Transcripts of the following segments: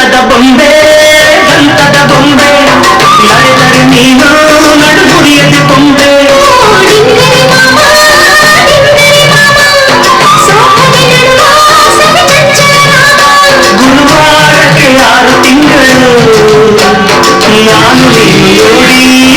ದಂತದ ಬೊಂಬೆ ದಂತದ ಬೊಂಬೆ ನಡೆದರೆ ನೀನು ನಡುಗುರಿಯದೆ ಬೊಂಬೆ ಗುರುವಾರಕ್ಕೆ ಆರು ತಿಂಗಳು ನಾನು ನೀನು ನೋಡಿ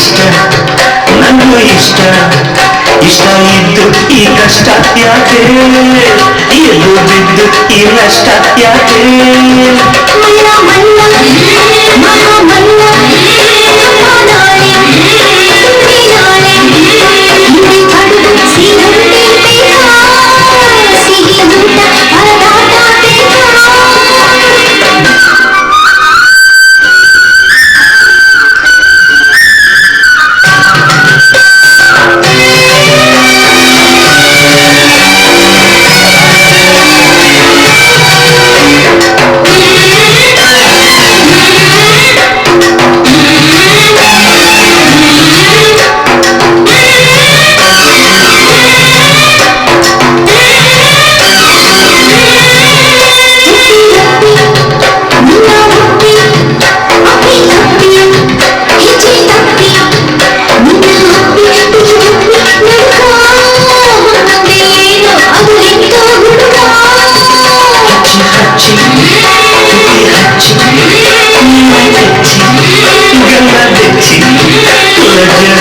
ಇಷ್ಟ ನನಗೂ ಇಷ್ಟ ಇಷ್ಟ ಇದ್ದು ಈ ಕಷ್ಟ ಯಾಕೆ ಎದ್ದು ಬಿದ್ದು ಈ ನಷ್ಟ ಯಾಕೆ yeah